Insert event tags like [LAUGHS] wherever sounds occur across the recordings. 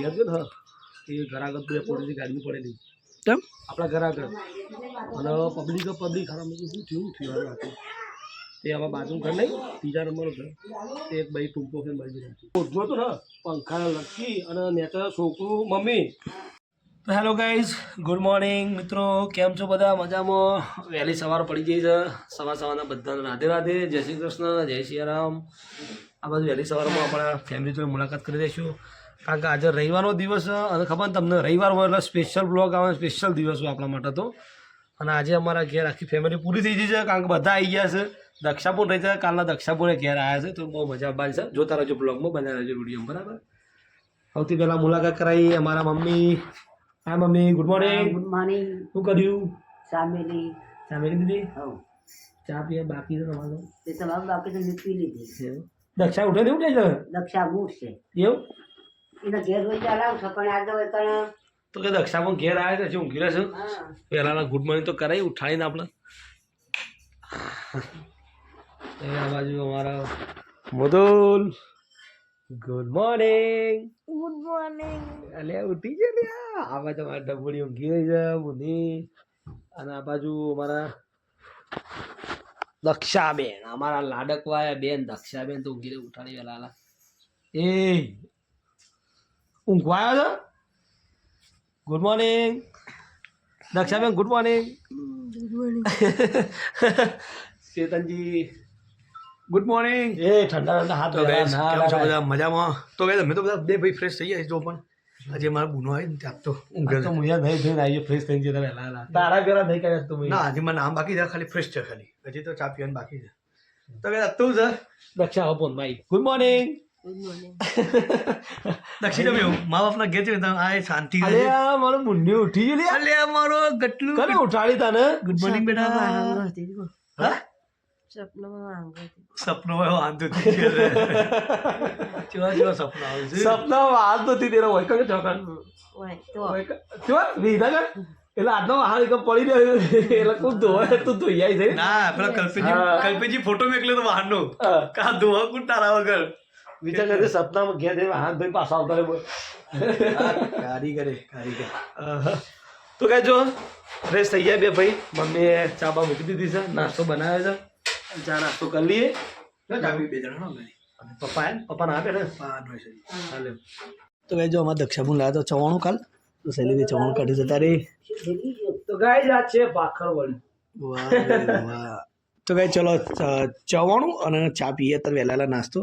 ઘેર છે ને હા. એ ઘર આગળ બે પોલીસની ગાડી પડેલી. કેમ? આપણા ઘર આગળ. અને પબ્લિક પબ્લિક ખરાબ શું થયું થયું હવે રાતે? તે આમાં બાજુ ઘર નહીં ત્રીજા નંબર ઘર. તે એક ભાઈ ટૂંકો છે મળી ગયો ઓછો તો ને પંખા લટકી અને નેચર છોકરું મમ્મી. તો હેલો ગાઈઝ ગુડ મોર્નિંગ. મિત્રો કેમ છો બધા? મજામાં? વહેલી સવાર પડી ગઈ છે. સવાર સવારના બધાને રાધે રાધે. જય શ્રી કૃષ્ણ જય શ્રી રામ. આ બધું વહેલી સવારમાં આપણા ફેમિલી જોડે મુલાકાત કરી દઈશું કારણ કે આજે રવિવારનો દિવસ અને ખબર ને તમને રવિવાર હોય એટલે સ્પેશિયલ બ્લોગ આવે સ્પેશિયલ દિવસ હોય આપણા માટે તો. અને આજે અમારા ઘેર આખી ફેમિલી પૂરી થઈ ગઈ છે કારણ કે બધા આવી ગયા છે. દક્ષાપુર રહી છે કાલના દક્ષાપુરે ઘેર આવ્યા છે તો બહુ મજા આવવાની છે. જોતા રહેજો બ્લોગમાં બધા રહેજો વીડિયો બરાબર? સૌથી પહેલાં મુલાકાત કરાવી અમારા મમ્મી. હા mummy good morning good morning શું કર્યું? સામેલી સામેલી દીદી ચા પીએ બાકી તો તમારું? તે તમારું બાકી તો નીકળી લીધી. દક્ષા ઉઠે દેવું છે દક્ષા મૂળ છે એવું? એના ઘેર રોજ છો પણ તો કે દક્ષા પણ ઘેર આવે છે શું ઊંઘી રહેશે પહેલાના ગુડ મોર્નિંગ તો કરાવી ઉઠાડીને આપણે. એ આ બાજુ અમારા Madhul good morning good morning અલે ઉઠી છે લે. આ બાજુ અમારા ડબુડી ઊંઘી રહી છે બુની અને આ બાજુ અમારા દક્ષાબેન અમારા લાડકવાયા બેન. દક્ષાબેન તો ઊંઘી રહી ઉઠાડી વેલા એ ઊંઘવા આવ્યો છે good morning Dakshaben good morning Chetanji good morning એ ઠંડા ઠંડા હાથ તો ના કેમ છો બધા? મજામાં? તો guys, અમે તો બધા બે ભાઈ ફ્રેશ થઈ ગયા જો પણ. આજે મારો ગુનો આવી ને ત્યાં તો ઊંઘ તો. મુયા નહીં થઈને આવી ફ્રેશ થઈ જતા વહેલા. તારા પેલા નહીં કર્યા તું ના આજે મને આમ બાકી છે ખાલી ફ્રેશ છે ખાલી. હજી તો ચા પીવાનું બાકી છે. તો કહેતા તું છે દક્ષા હો ફોન ભાઈ. ગુડ મોર્નિંગ [LAUGHS] દક્ષિણ તમે મા બાપના ઘેર છે આ શાંતિ મારો મુંડી ઉઠી ગયું અલે મારો ગટલું કને ઉઠાડી તને? ગુડ મોર્નિંગ બેટા. હા? સપનો વાંધો સપના આવે છે. સપના વાત નથી તેરો હોય કે ચોકન તો. કેવા વિધા કર. એટલે આજનો હાલ એક પડી રહ્યો એટલે તું ધોવા તું ધોઈ આવી છે. ના પેલા કલ્પેજી. કલ્પેજી ફોટો મેકલ્યો તો વાહનનો હા. કા ધોવા કુટ તારા વગર? વિચાર કરે સપનામાં ઘેર જઈને હાથ ભાઈ પાછા આવતા રહે બોલ. કારીગરે કારીગર. તો કહેજો જો ફ્રેશ થઈ ગયા બે ભાઈ. મમ્મીએ ચા બા મૂકી દીધી છે નાસ્તો બનાવ્યો છે. ચા નાસ્તો કરી લઈએ. બે જણા હો ઘરે. પપ્પા ના આપે ને. હાલે. તો કહેજો અમારે દક્ષાબુન લાવ્યા તો ચવાણું કાલ તો સેલી ચવાણું કાઢી જતા રે તો ગાય આ છે ભાખર વળી વાહ વાહ. તો કઈ ચલો ચવાણું અને ચા પીએ તો વહેલા નાસ્તો.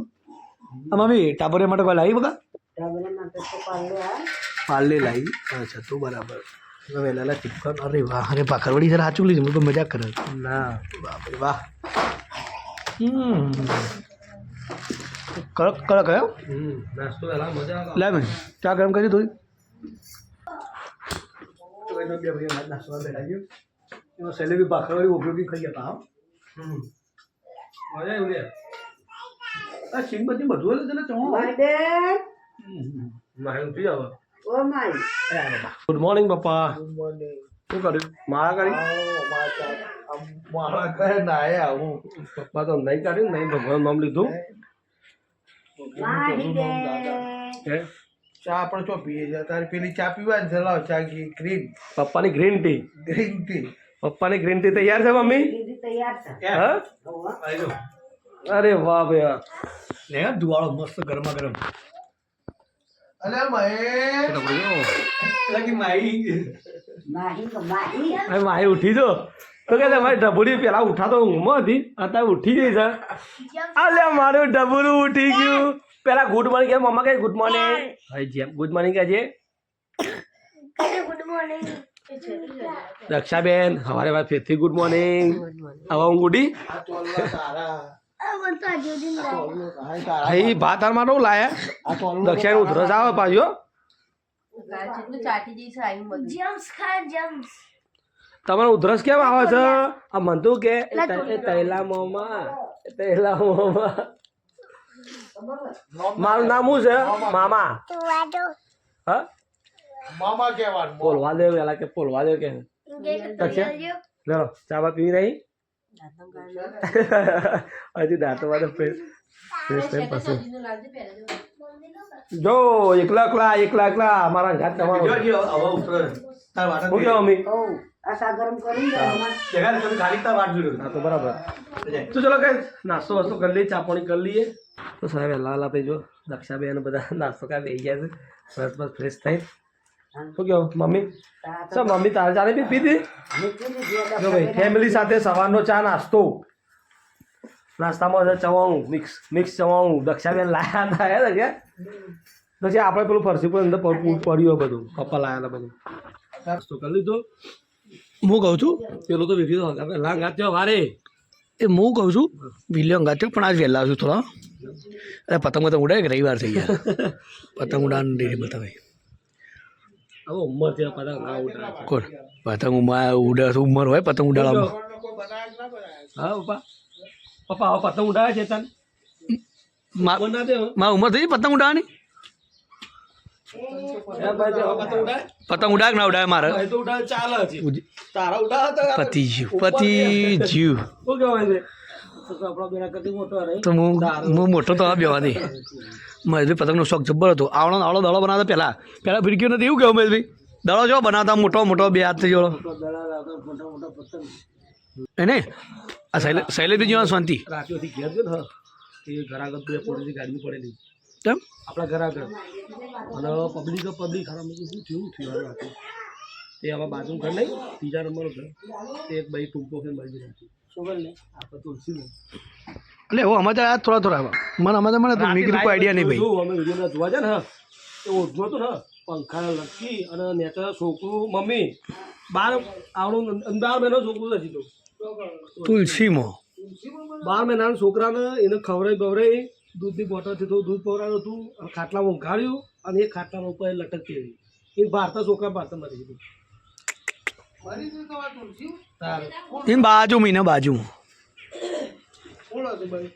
આ મમ્મી ટાબરે માટે કોઈ લાવી બકા ડાબરે માટે તો પાડે આ પાર્લે લાવી અચ્છા તો બરાબર તો વહેલા વહેલા ટીપકન અરે વાહ અરે ભાખરવડી જરા સાચું લીધું તો મજાક કરે ના બાપરે વાહ હમ કડક કડક હે હમ નાસ્તો વહેલા મજા આવે આ સિંગ બધી બધું એટલે તને ચણો મારી ઉઠી જાવ. ઓ માય ગુડ મોર્નિંગ પપ્પા. ગુડ મોર્નિંગ શું કર્યું? માળા કરી? માળા કરે. ના આવું પપ્પા તો નહીં કાઢ્યું નહીં ભગવાન નામ લીધું. ચા પણ ચો પીએ છે? તારે પેલી ચા પીવાની છે? લાવ ચા ગ્રીન પપ્પાની ગ્રીન ટી ગ્રીન ટી પપ્પાની ગ્રીન ટી તૈયાર છે મમ્મી? તૈયાર છે. હા. અરે વાહ ભાઈ વાહ. લે દુવાળો મસ્ત ગરમા ગરમ. અલે માય લગી માઈ માહી. માહી અરે માહી ઉઠી જો. તો કે મારી ડબુડી પેલા ઉઠાતો ઊંઘમાં હતી અત્યારે ઉઠી ગઈ છે. અલે મારું ડબુડું ઉઠી ગયું. પેલા ગુડ મોર્નિંગ કે મમ્મા કે ગુડ મોર્નિંગ હા જેમ ગુડ મોર્નિંગ કહેજે દક્ષાબેન સવારે વાત ફેરથી ગુડ મોર્નિંગ હવે હું ઉડી. અહીં ભાત હાર નવું લાયા? દક્ષિણ ઉધરસ આવે પાછો. તમારે ઉધરસ કેમ આવે છે? આ કે એ ત- એ તૈલા મોમાં તૈલા મોમાં. મારું નામ શું છે? મામા. હા? મામા કહેવાનું બોલવા દે પેલા કે બોલવા દે કે? ચા બા પી નહીં હજુ દાંતો વાળો જો એકલા એકલા એકલા એકલા અમારા ઘાત તમારો હું કેવો અમી તો બરાબર તો ચલો કઈ નાસ્તો વાસ્તો કરી લઈએ ચા પાણી કરી લઈએ તો સાહેબ લાલ આપે જો દક્ષાબેન બધા નાસ્તો કાંઈ બે ગયા છે સરસ બસ ફ્રેશ થાય શું કહો મમ્મી? સર મમ્મી તારે ચાલે બી પીધી? જો ભાઈ ફેમિલી સાથે સવારનો ચા નાસ્તો. નાસ્તામાં ચવાણું મિક્સ મિક્સ ચવાણું. દક્ષાબેન લાયા હતા હે કે પછી આપણે પેલું ફરસી પર અંદર પડ્યું બધું. પપ્પા લાયા હતા બધું. નાસ્તો કરી લીધો. હું કહું છું પેલું તો વીડિયો આપણે લાંગ આત્યો વારે. એ હું કહું છું વિલિયમ ગાત્યો પણ આજ વહેલા છું થોડા. અરે પતંગ પતંગ ઉડાય કે રવિવાર થઈ ગયા? [LAUGHS] પતંગ ઉડાન ડેરી બતાવે. ઉંમર પતંગ ઉડા ઉંમર હોય પતંગ ઉડાડવામાં? હા પપ્પા. પપ્પા હવે પતંગ ઉડાડે છે તન. મા ઉંમર થઈ પતંગ ઉડાડવાની? પતંગ ઉડાય કે ના ઉડાય મારે? પતિ જીવ પતિ જીવ. શું કહેવાય તો તો આપણા બેના કરતી મોટો રહી. તો હું હું મોટો તો આ બેવાની મહેશભાઈ પતંગનો શોખ જબ્બર હતો. આવડો આવડો દડો બનાવતા પહેલાં. પહેલાં ફિરકીઓ નથી. એવું કહેવું મહેશભાઈ? દડો જો બનાવતા મોટો મોટો બે હાથ જોડો. એને આ શૈલે શૈલેષભાઈ જેવા શાંતિ. રાત્યોથી ઘેર ગયો ને એ ઘર આગળ બે પોલીસની ગાડી પડેલી. કેમ? આપણા ઘર આગળ. અને પબ્લિક પબ્લિક. ખરા શું થયું? થયું રાતે તે આમાં બાજુ ઘર નહીં ત્રીજા નંબર ઘર. તે એક ભાઈ ટૂંકો છે મળી રાખી એટલે હું અમારે આ થોડા થોડા મને અમારે મને તો મેં કીધું કોઈ આઈડિયા નહીં ભાઈ. અમે વીડિયો જોવા જાય ને એ ઓછું હતું ને પંખા લટકી અને નેચર છોકરું મમ્મી બાર આવડું બાર મહિનો છોકરું નથી તો તુલસીમાં. બાર મહિનાના છોકરાને એને ખવરાઈ બવરાઈ દૂધની બોટલથી તો દૂધ પવરાયું હતું ખાટલામાં ઉઘાડ્યું અને એ ખાટલામાં ઉપર લટકતી હતી એ ભારતા છોકરા ભારતા મરી ગયું એમ બાજુ મીને બાજુ. ભાઈ.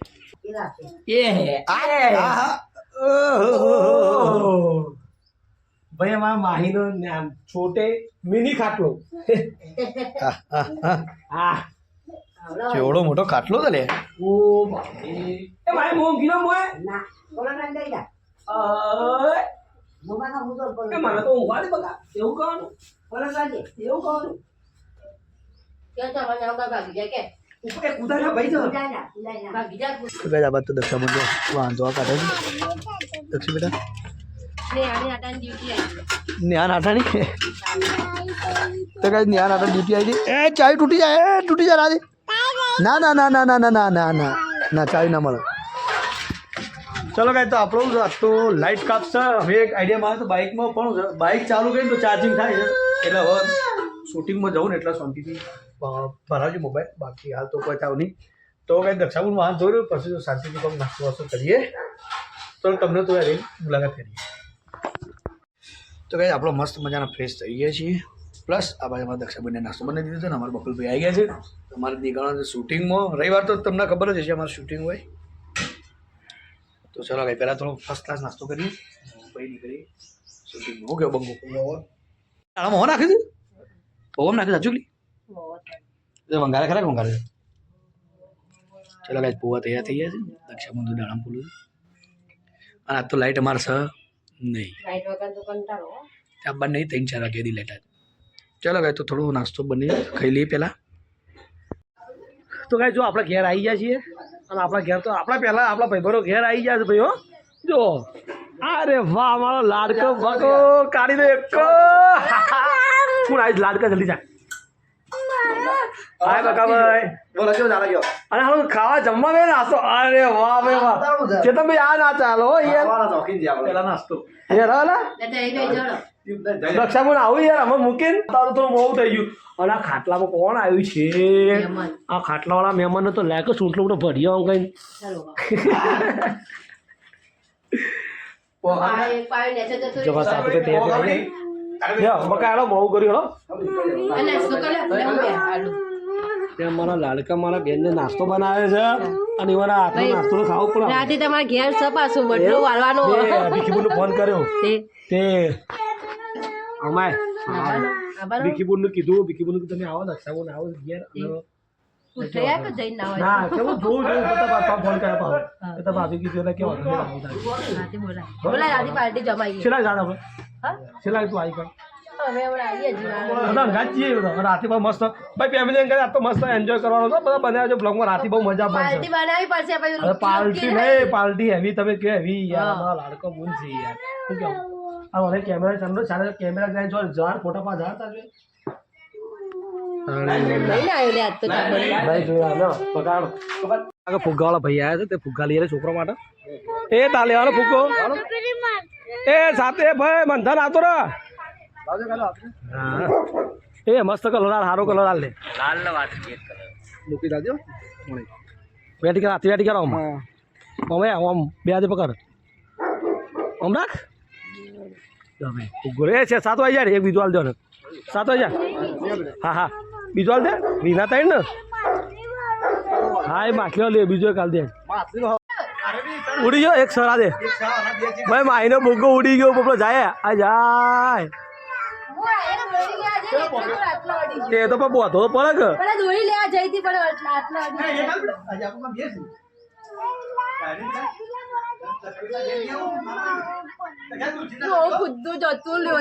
અમારા માહી નો નામ છોટે મિની ખાટલો. એવડો મોટો ખાટલો તો લે. ઓ એ મારે મોંઘીનો મોય ના બોલો ને દઈ જા અય, મોબાનો હું તો મને તો ઊંઘવા દે બકા. એવું કહેવાનું? બોલો લાગે. એવું કહેવાનું? ચાવી તૂટી જાય એ તૂટી જાય ના ના ના ના ના ના ના ના ના ચાવી ના મળે. ચલો કાંઈ તો આપણું આજ તો લાઇટ કાપશે. હવે એક આઈડિયા મારે તો બાઇકમાં પણ. બાઇક ચાલુ કરીને તો ચાર્જિંગ થાય છે. એટલે હવે શૂટિંગમાં જવું ને એટલા શાંતિથી. ભરાવજો મોબાઈલ બાકી હાલ તો કોઈ ચાવ નહીં. તો કાંઈ દક્ષાપુર વાહન જોઈ રહ્યું પછી તો શાંતિથી નાસ્તો વાસ્તો કરીએ. તો તમને તો યાર મુલાકાત કરીએ તો કઈ આપણો મસ્ત મજાના ફ્રેશ થઈ ગયા છીએ. પ્લસ આ બાજુ અમારા દક્ષાબેનને નાસ્તો બનાવી દીધો છે ને, અમારા બકુલભાઈ આવી ગયા છે. અમારે દીકરાના શૂટિંગમાં રવિવાર તો તમને ખબર જ હશે અમારું શૂટિંગ હોય. તો ચલો ભાઈ પહેલાં થોડો ફર્સ્ટ ક્લાસ નાસ્તો કરીએ. પછી નીકળી. હું બંગો આમાં હો નાખી દીધું? ઓમ નાખી સાચું લી મંગારે ખરા વંગારે ચલો કાંઈ પોવા તૈયાર થઈ ગયા છે. દક્ષાબંધુ દાણા પૂલું અને આજ તો લાઈટ અમારે છે નહીં. લાઈટ વગર તો કંટાળો હો. ત્યાં બંને ત્રણ ચાર વાગ્યા દી લેટા ચાલો ભાઈ તો થોડો નાસ્તો બની ખાઈ લઈએ પહેલાં. તો કાંઈ જો આપણે ઘેર આવી ગયા છીએ. અને આપણા ઘેર તો આપણા પહેલા આપણા ભાઈ ઘેર આવી ગયા છે ભાઈ હો જો અરે વાહ મારો લાડકો બકો કાઢી દે એક. હું આવીશ લાડકા જલ્દી જા. હાય બકા ભાઈ. બોલો કેવો ચાલે ગયો? અને હવે ખાવા જમવા બે નાસ્તો અરે વાહ ભાઈ વાહ. ચેતન ભાઈ આ ના ચાલો યાર. નાસ્તો. યાર હાલા રક્ષા પણ આવું યાર અમે મૂકીને તારું થોડું બહુ થઈ ગયું. અને આ ખાટલામાં કોણ આવ્યું છે? આ ખાટલાવાળા મહેમાન તો લાયક સૂટલો બધો ભર્યો આમ કઈ. લાડકા મારા બેન નાસ્તો બનાવે છે. અને એવા નાસ્તો ખાવો પડે. તમારા ઘેર સપાસું વાળવાનો. ફોન કર્યો. અમાય આબાનો કીધું ભીખીબુન તમે આવો દક્ષાબુન આવો ઘેર. અને કે જઈને ના ના કેવું જોવું જોવું તો પાછા ફોન કર્યા પાછો. એ તો ભાભી કીધું એટલે કેવું રાતે બોલાય. બોલાય રાતે પાર્ટી જમાઈએ છેલ્લા જાણ આપણે હા? છેલ્લા તું આવી કર. રાતે બહુ મસ્ત. ભાઈ ફેમિલી આ તો મસ્ત એન્જોય કરવાનો છે. બધા બનાવ્યા છે બ્લોગમાં રાતે બહુ મજા પાર્ટી બનાવી પડશે પાર્ટી નહીં પાર્ટી હેવી તમે કે હેવી યાર લાડકો બૂન છે યાર. શું કેવું આ મને કેમેરા ચાલો ચાલે કેમેરા જાય જો જાણ ફોટા પા જાણ ચાલવે લઈને આવ્યો લે આજ તો ચાબડી. ભાઈ જોયા લો પગાડ આગળ ફુગ્ગાવાળા ભાઈ આવ્યા છે તે ફુગ્ગા લઈ છોકરા માટે. એ તા લેવાનો ફુગ્ગો. એ સાથે ભાઈ મંથન આવતો રે. હા. એ મસ્ત કલર હાલ સારો કલર હાલ લે. મૂકી દાજો. બેટી કર હાથી બેટી કરો આમ. અમે બે હાથે પકડ. આમ રાખ. તમે. એ છે સાત હજાર એક બીજું હાલ દો ને. સાત હજાર હા હા. બીજું હાલ દે. વિના તાઈ ને? હા એ માછલીઓ લે બીજો એક હાલ દે. ઉડી ગયો એક સરા દે. ભાઈ માહીનો બુગ્ગો ઉડી ગયો પોપડો જાય. આ જાય. તો. તે તો પણ બોધો પડે કે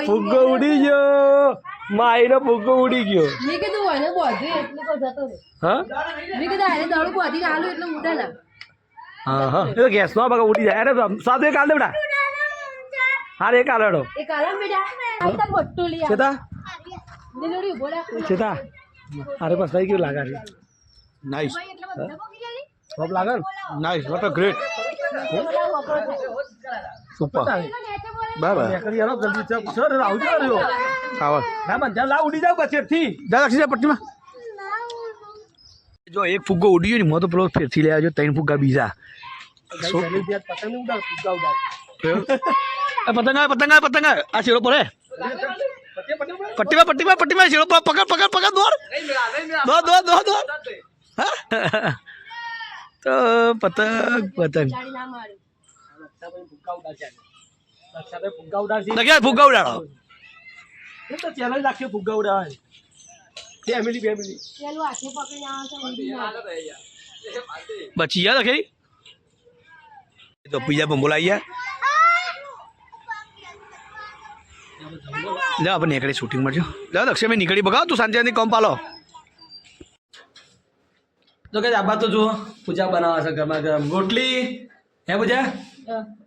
ફુગ્ગો ઉડી ગયો. માઈનો ફુગ્ગો ઉડી ગયો. મેં કીધું હોય ને બોધ્યું એટલે તો જતો રહે. હા? મેં કીધું આને દડું બોધીને આલુ એટલે ઉડે ના હા હા. એ તો ગેસ નો બગા ઉડી જાય. અરે સાદું એક દે બેટા. હારે એક આલડો એક આલમ બેટા. આ તો મોટું આવ. ચેતા દિલોરી ઊભો અરે બસ થઈ ગયું લાગે છે. નાઇસ ટોપ લાગે ને? વોટ અ ગ્રેટ બોલા. સુપર. બરાબર સર આવું જ રહ્યો આવો. ના મન જા લા ઉડી જાવ પછી થી દાદા અક્ષય પટ્ટીમાં. જો એક ફુગ્ગો ઉડી ગયો ને મોં તો પેલો ફેરથી લેવા જો ત્રણ ફુગ્ગા બીજા. પતંગ આવે પતંગ આવે પતંગ આવે. આ શેરો પડે પટ્ટીમાં પટ્ટીમાં પટ્ટીમાં શેરો પકડ પકડ પકડ દોડ. દોડ દોડ દોડ હા? તો પતંગ પતંગ ગાડી ના મારી. ફુગ્ગા ઉડાડ છે લક્ષાભાઈ ફુગ્ગા ઉડાડ છે લગ્યા ફુગ્ગા ઉડાડો એ તો ચેનલ રાખીએ ફુગ્ગા ઉડાડ ફેમિલી ફેમિલી પેલું હાથે પકડીને આવે તો ઊંધી ના આવે. બચી ગયા લખી તો બીજા પણ બોલાઈ ગયા લે આપણે નીકળી શૂટિંગ મળજો લે દક્ષિણ મેં નીકળી બગાવ તું સાંજે કોમ પાલો તો કે આબા તો જુઓ પૂજા બનાવે છે ગરમા ગરમ. રોટલી હે પૂજા?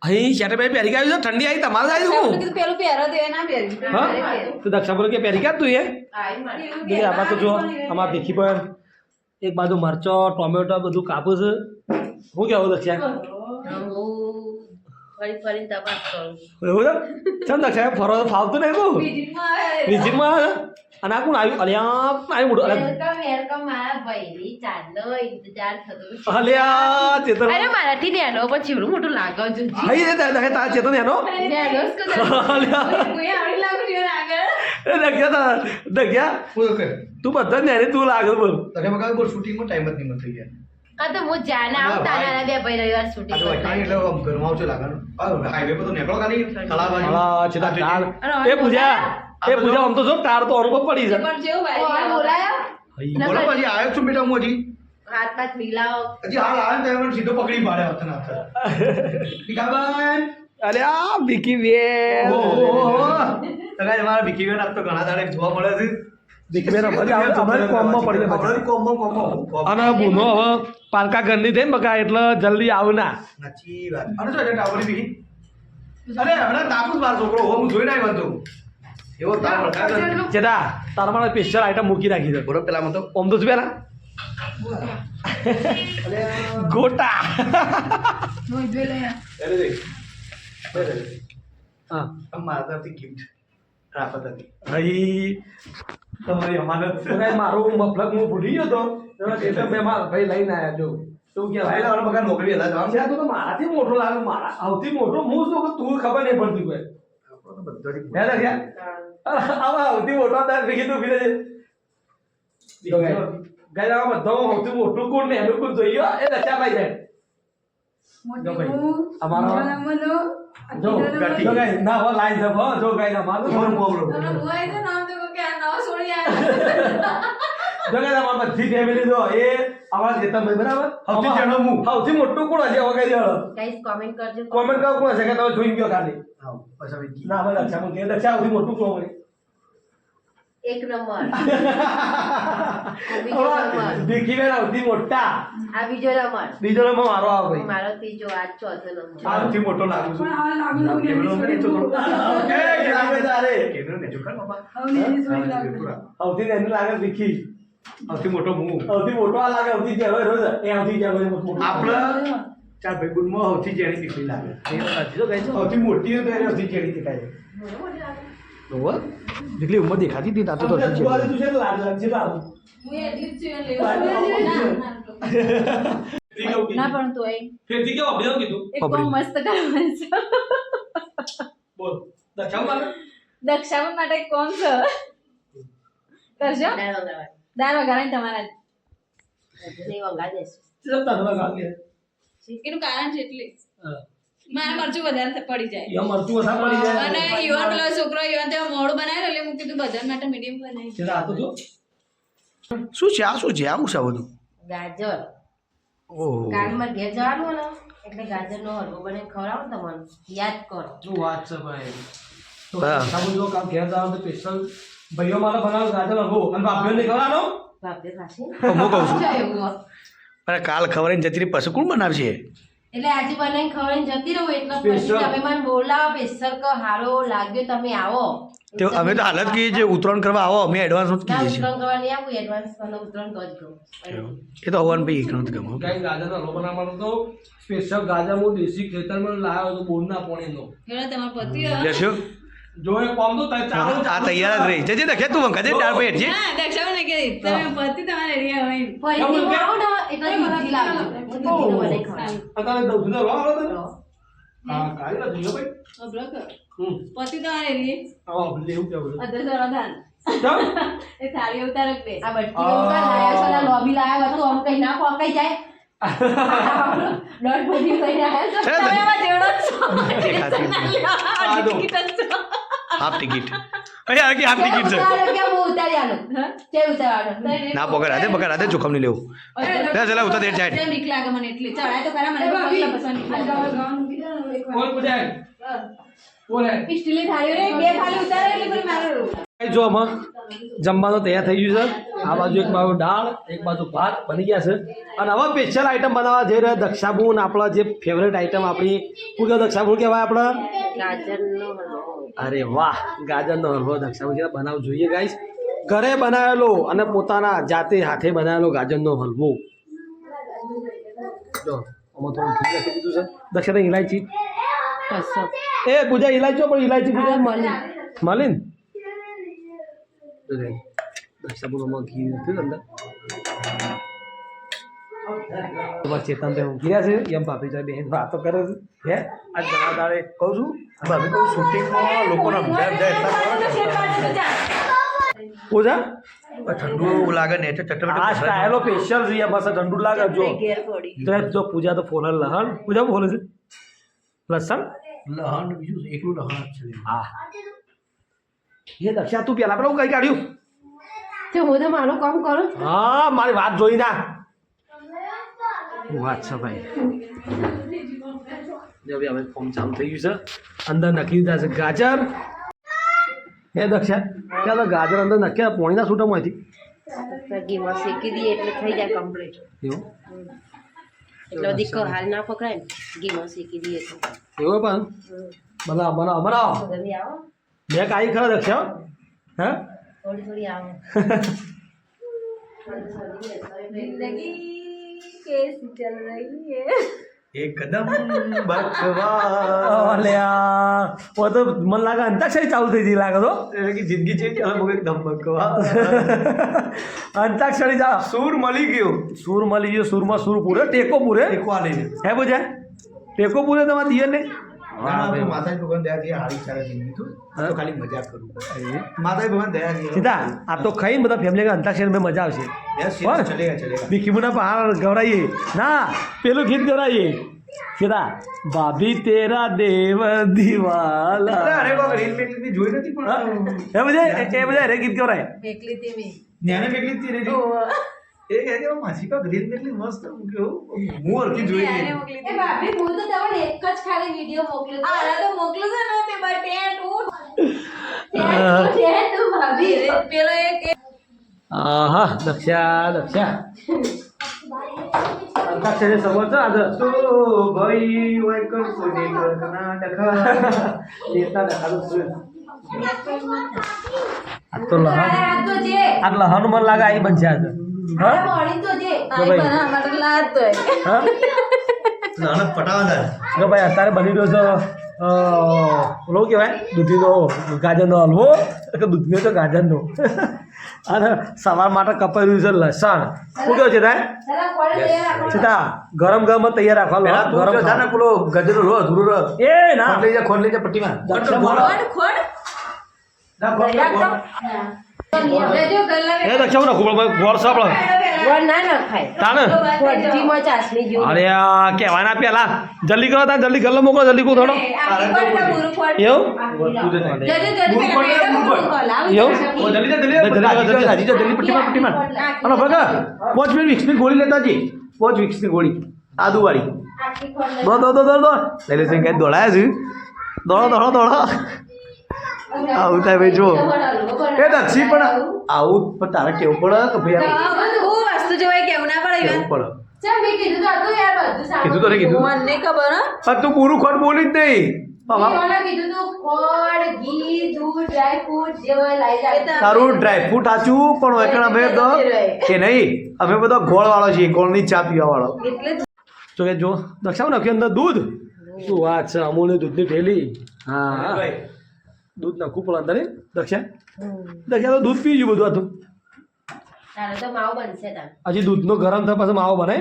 અહીં શેટર ભાઈ પહેરી ગયા છે? ઠંડી આવી તમારે આવી હું? પેલું પહેરો તો ના પહેર્યું. હા? તો દક્ષા કે પહેરી ગયા તું એ? આબા તો જુઓ અમાર ભીખી પર એક બાજુ મરચો ટોમેટો બધું કાપું છે. હું કેવું દક્ષા? ફરી તપાસ કરું. એવું છે? ચમ દક્ષા ફરો ફાવતું નહીં બહુ વિઝિટમાં આવે? અને આ કોણ આવ્યું અલ્યા આવ્યું મોટું અલ્યા વેલકમ વેલકમ મારા ભાઈની ચાંદનો ઇંતજાર થતો અલ્યા ચેતન અરે મારાથી નેનો મોટું લાગે છે હાઈ એ તારે તારે ચેતન એનો નેનો અલ્યા હું આવડી લાગુ છું આગળ દગ્યા તા દગ્યા તું બધા ને તું લાગે બોલ શૂટિંગમાં ટાઈમ જ નહીં થઈ ગયા હા તો હું જાને આવું તારા બે ભાઈ રવિવાર શૂટિંગ હા ચેતા એ પૂજા એ પૂજા આમ તો જો તાર તો અનુભવ પડી છે. પણ જેવું ભાઈ બોલાયો? બોલો પછી આવ્યો છું બેટા હું હજી. હાથ પાથ મિલાવો. હજી હાલ આવે ને તો એમને સીધો પકડી મારે હાથ ના હાથ. ભીખાભાઈ. અરે આ ભીખી બેન. તમારા ભીખીબેન આજ તો ઘણા દાડે જોવા મળે છે. બેન જાય અને બુનો હવે પાલકા ઘરની થઈ ને બકા એટલે જલ્દી આવ ના. સાચી વાત. અને શું છે અરે હમણાં તાપુસ મારો છોકરો. હું જોઈને નાખ્યો હતો. એવો વળગાડ્યો. ચેતા તાર માટે સ્પેશિયલ આઈટમ મૂકી રાખી છે બરોબર પેલા તો. ઓમ તો પેલા? ગોટા. હા. મારા તરફથી હતી હઈ તમારી અમાનત મારું મફલક હું ભૂલી ગયો તો. એટલે મેં મારા ભાઈ લઈને આવ્યા જો તું કે ભાઈ લાવવાનો પગાર નોકરી હતા જવાનું છે તો મારાથી મોટો લાગે મારા સૌથી મોટો હું શું તું ખબર નહીં પડતી કોઈ. આવા સૌથી મોટો દાંત ભેગી તું ભીલે ગાય આમાં બધા સૌથી મોટું કોણ ને એનું કોણ જોઈયો એ લચ્યા ભાઈ જાય. જો ભાઈ. અમારો જો ગાંઠી. જો ગાય ના હો લાઈન જબ હો જો ગાય ના મારું. જો બધી ફેમિલી જો એ અમારા ચેતનભાઈ બરાબર સૌથી જણો હું. સૌથી મોટું કોણ હશે હવે કઈ ગાઈસ કોમેન્ટ કરજો કોમેન્ટ કરો કોણ હશે કે તમે જોઈ ગયો ખાલી આવો, પછી ભાઈ ના ભાઈ દક્ષા મૂકી દક્ષા સૌથી મોટું કોણ હોય એક નંબર આ બીજો બેન સૌથી મોટા આ બીજો નંબર બીજો નંબર મારો આવે ભાઈ મારો ત્રીજો આ ચોથો નંબર આ સૌથી મોટો લાગુ છું કરે તો થોડો. એ, કેમેરો તારે. કેમેરો નેચો કર બાબા સૌથી એનું લાગે ભીખી સૌથી મોટો હું સૌથી મોટો આ લાગે સૌથી જે હવે રોજ એ સૌથી જે હવે મોટું આપણે ચાર ભાઈ ગુણમાં સૌથી જેણી દીકરી લાગે સૌથી મોટી હોય તો એને સૌથી જેડી દેખાય જેટલી ઉંમર દેખાતી હતી તાતો તો તું છે. ના પણ ફેરથી કેવો? અભિનવ કીધું? મસ્ત કરવાનું છે. બોલ. લાગે દક્ષાબન માટે કોણ છે? કરજો તમારા નહીં વગાડી દેશું. ચલતા તમે ગાલ કે એનું કારણ છે એટલે. મારે મરચું વધારે પડી જાય યા મરચું વધારે પડી જાય અને યુવાન પેલો છોકરો યુવાન તે મોડું બનાવેલું એટલે મૂકી દીધું બધા માટે મીડિયમ બનાવી છે આ તો જો શું છે આ શું છે આવું છે બધું ગાજર કાલે ઘેર જવાનું ને એટલે ગાજરનો હલવો બને ખવડાવું તમને યાદ કરો શું વાત છે ભાઈ તો હા. સાબુ જો કામ ઘેર જવાનું તો સ્પેશિયલ ભાઈઓ મારે બનાવ ગાજર હલવો અને બાપરે ખાસી તો હું કહું છું? જો એવું હોય. અરે કાલ ખબર જતી રહી પછી કોણ બનાવશે? એટલે આજે બનાવીને ખવડાવીને જતી રહું એટલે પછી. તમે મને બોલાવો સ્પેશિયલ કે હારો લાગ્યો તમે આવો. તો અમે તો હાલત કહીએ છીએ ઉત્તરાયણ કરવા આવો અમે એડવાન્સ જ ના કહીએ છીએ. ઉતરણ કરવા નહીં આવું એડવાન્સ મને ઉતરણ તો જ કહું એ તો હવાન ભાઈ જ ગમે ગાય ગાજરનો હલવો બનાવવાનો તો સ્પેશિયલ ગાજર હું દેશી ખેતરમાં લાવ્યો તો બોરના પોણીનો એટલે તમારો પતિ જશો? જો એ કોમ તો તઈ આ તૈયાર જ રહી. જજે દેખે તું વંકા દે ચાર ભાઈ હેઠજે ના તમે પતિ તમારે હોય આવું એટલે તો હા. કાઈ જોયો ભાઈ. અબ્રો કર હમ. પતિ તમારે રેડી હા લેવું કેવું અધર સરાધાન [LAUGHS] એ થાળી ઉતારક દે આ બટકી ઉકા લાયા છો લોબી લાયા હતું આમ કઈ ના પોકાઈ જાય. દોઢ બધી કઈ રહ્યા છે. તમે એમાં જેવડો છો. [LAUGHS] [LAUGHS] Half ticket. અહીંયા કે હાફ ટિકિટ છે. ના પકડ હાથે પકડ હાથે જોખમ નહીં લેવું. ના ચલા ઉતા દેર જાય એટલે બીક લાગે મને એટલે? ચડાય તો ખરા મને પગલા પસંદ બીક લાગે કોણ પૂજાય કોણ હે? સ્ટીલની થાળીઓ રે બે થાળી ઉતારે એટલે મારું જો આમાં જમવાનું તૈયાર થઈ ગયું છે. આ બાજુ એક બાજુ દાળ એક બાજુ ભાત બની ગયા છે. અને હવે સ્પેશિયલ આઈટમ બનાવવા જઈ રહ્યા દક્ષાભૂન આપણા જે ફેવરેટ આઈટમ આપણી શું કહેવાય દક્ષાભૂન કહેવાય આપણા? અરે વાહ ગાજરનો હલવો દક્ષાભૂન કહેવાય બનાવ જોઈએ ગાઈસ. ઘરે બનાવેલો અને પોતાના જાતે હાથે બનાવેલો ગાજરનો હલવો. જો આમાં થોડું ઘી નાખી દીધું છે. દક્ષા ઇલાયચી એ પૂજા ઇલાયચી પણ ઇલાયચી પૂજા? મળી. મળીને દક્ષાપુરમાં ઘી નથી અંદર તમારા ચેતન તે ઊંઘી રહ્યા છે એમ ભાભી જાય બેન વાતો કરે છે હે આ ઘણા દાડે કહું છું ભાભી કહું શૂટિંગમાં લોકોને સમજાય જાય એટલા પૂજા ઠંડુ લાગે ને એટલે આ ચટપટ સ્ટાયલો સ્પેશિયલ છે યાર બસ ઠંડુ લાગે જો ઘેર પડી તો જો પૂજા તો ફોન લહણ પૂજા ફોન છે લસણ લહણ બીજું એકલું લહણ જ છે હા એ દક્ષા તું પેલા પેલા કઈ કાઢ્યું? તે હું તો મારું કામ કરું હા મારી વાત જોઈ ના. વાત છે ભાઈ? જો ભાઈ હવે ફોર્મ ચાલુ થઈ ગયું છે. અંદર નખી દીધા છે ગાજર. હે દક્ષા ત્યાં તો ગાજર અંદર નખ્યા પોણીના છૂટામાંથી તો ઘીમાં શેકી દઈએ એટલે થઈ જાય કમ્પ્લીટ એવું? એટલે બધી હાલ ના પકડાય ને ઘીમાં શેકી દઈએ તો. એવું પણ? બનાવ બનાવ બનાવ આવો. બે કાઈ ખર રક્ષો હા? એકદમ બકવા અલ્યા ઓ તો મને લાગે અંતાક્ષરી ચાલુ થઈ ગઈ લાગે તો. એટલે કે જિંદગી ચેન્જ અલગ હોય બકવા અંતાક્ષરી જા સૂર મળી ગયો. સુર મળી ગયો સૂરમાં સુર પૂરે ટેકો પૂરે. ટેકો આલી હે બોજા ટેકો પૂરે તમારા નહીં માતા ભગવાન દયાથી હારી ચાલે જિંદગી તો આ તો ખાલી મજાક કરું. માતા ભગવાન દયાથી સીધા આ તો ખાઈને બધા ફેમિલી અંતાક્ષરી મેં મજા આવશે. ચલેગા ચલેગા પહાડ ગવડાવીએ ના પેલું ગીત ગવડાવીએ સીધા ભાભી તેરા દેવ દિવાલા. અરે બાપ રીલ મેલ જોઈ નથી પણ એ બધા એ બધા રે ગીત મેકલી રે એ કહે કે માસી કા ગ્રીન મેકલી મસ્ત હું. હું અરકી જોઈ મોકલી એ દીધી. ભાભી હું તો તમને એક જ ખાલી વીડિયો મોકલ્યો હતો. આને તો મોકલું છે ને તે બાર ટેટ ઉઠ. ત્યાં તો ભાભી. પેલો એક એક આહા દક્ષા દક્ષા. અંતાક્ષરી સગવડ છે આજે તો ભાઈ ઓય કરશો ને કર્ણાટક? દેતા દેખાડો છું. આ તો [LAUGHS] લહન આ તો જે આટલા હનુમાન લાગે આવી બનશે આજે. ભાઈ. અત્યારે બની રહ્યો છે ઓલો કહેવાય દૂધીનો ગાજરનો હલવો. કે દૂધીનો તો ગાજરનો. અને સવાર માટે કપાઈ રહ્યું છે લસણ. શું કહ્યું છે તારે. સીતા ગરમ ગરમ તૈયાર રાખવા પેલા ગરમ જાને પેલો ગજરો રો ધૂરો રો એ ના. લઈ જા ખોટ લઈ જા પટ્ટીમાં. એ દક્ષા નાખું પણ ગોળ સાંભળો. અરે આ કહેવાય ના પેલા. જલ્દી કરો તા જલ્દી ગલ્લો મોકલો જલ્દી કહું થોડો. એવું? તું પોચ મિનિટ વિક્સની ગોળી લેતા જી. પોચ વિક્સની ગોળી. આદુવાળી. દોડો દોડ ખોળ લઈ દો દો દો દો દો લઈ લે દોડાયા છે? દોડો દોડો દોડો. આવું થાય ભાઈ જો. એ દક્ષી પણ આવું પણ તારે કેવું પડે કે ભાઈ આવું વસ્તુ જોવાય કેવું ના પડે કેવું પડે? કીધું તો કીધું તો નહીં કીધું. મને ખબર હો. તું પૂરું ખોટ બોલી જ નહીં બાબા, મને કીધું તું ખોળ ઘી દૂધ ડ્રાય ફ્રૂટ જે. હોય લાઈ જાય તારું ડ્રાયફ્રૂટ પણ એકણ અમે તો કે નહીં અમે બધા ગોળ વાળો છીએ ગોળની ચા પીવા વાળો તો કે જો દક્ષા નાખ્યું અંદર દૂધ. શું વાત છે અમૂલની દૂધની થેલી? હા. દૂધ નાખવું પડે અંદર? દક્ષા. દક્ષા તો દૂધ પી ગયું બધું હતું હજી દૂધનો ગરમ થાય પછી માવો બને.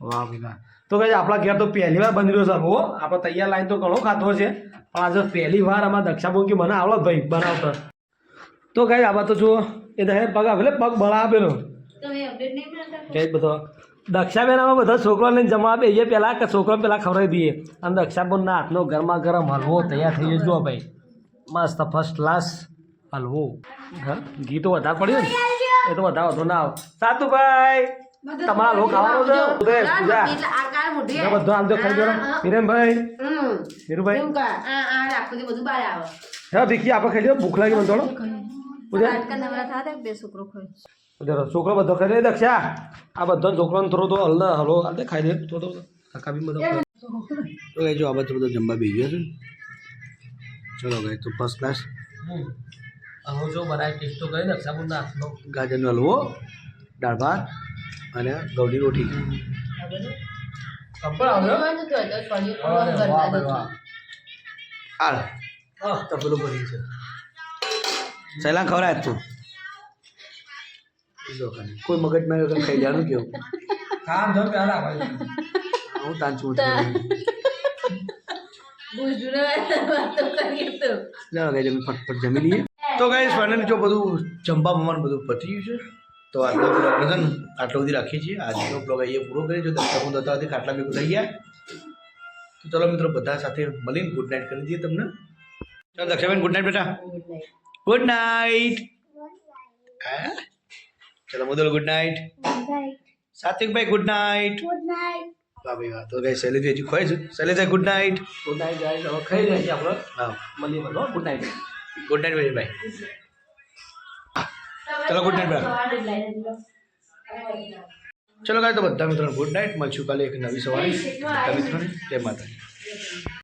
વાહ ભાઈ તો કઈ આપણા ઘેર તો પહેલી વાર બની રહ્યો છે હો. આપણે તૈયાર લાઈન તો ઘણો ખાતો છે પણ આજે પહેલી વાર આમાં દક્ષા બોલ કે મને આવડે ભાઈ બનાવતા. તો કઈ આમાં તો જુઓ એ દહે પગ આપેલે પગ બળા આપેલો. કઈ બધો. દક્ષાબેન આમાં બધા છોકરાને જમા આપે એ પહેલાં કે છોકરાને પહેલાં ખવડાવી દઈએ. અને દક્ષાબેનના હાથનો ગરમા ગરમ હલવો તૈયાર થઈ ગયો જુઓ ભાઈ. મસ્ત ફર્સ્ટ ક્લાસ હલવો ઘી તો વધારે પડ્યું ને. એ તો વધારે વધુ ના આવે. સાતુભાઈ તમારા લોકો ખાવાનો છે? ઉદય, પૂજા. એટલે આ કાર બધું આમ તો ખાઈ ગયો હિરેનભાઈ. હિરુભાઈ આવે. હા ભીખી આપણે ખાઈ લો ભૂખ લાગી મને થોડો. પૂજા. આટકા નવરા થા બે છોકરો ખોય? છોકરો બધો ખાઈ લે. દક્ષા આ બધો છોકરો થોડો તો હલ હલો આ ખાઈ દે થોડો તો કાકા બી બધો જો આ બધું બધો જમવા બી ગયો છે ચલો ભાઈ તો ફર્સ્ટ ક્લાસ હું જો બનાવી ટેસ્ટ તો કરી સાબુના ગાજરનો હલવો દાળ ભાત અને ઘઉંની રોટી. હાલ. આહ, ભરી છે. સહેલા ખવડાય તું. જો. કોઈ મગજમાં ખાઈ જાણું કેવું? કામ ભાઈ. હું તાંચું બુજુને વાતો કરીએ તો ચાલો જમી ફટફટ જમી લઈએ તો ગાઈ ફાઇનલી જો બધું જમવા મમવાનું બધું પતી ગયું છે તો આટલો બ્લોગ છે ને આટલો બધી રાખીએ છીએ. આજનો બ્લોગ અહીંયા પૂરો કરીએ. જો દસ હું દત્તાથી ખાટલા ભેગું થઈ ગયા. તો ચલો મિત્રો બધા સાથે મળીને ગુડ નાઇટ કરી દઈએ તમને. ચાલો દક્ષાબેન ગુડ નાઇટ બેટા. ગુડ નાઇટ ચલો મોદલ good night Satvikbhai good night good night વાહ ભાઈ વાહ તો ગાઈ શૈલેષ હજી છે? Shaileshbhai good night good night guys હવે ખાઈ લઈએ આપણે. હા. મળીએ બધો good night good night Vijaybhai ચલો ગુડ નાઇટ બેટા ચલો ગાય તો બધા મિત્રો ગુડ નાઇટ મળશું કાલે એક નવી સવારે. બધા મિત્રોને. જય માતાજી.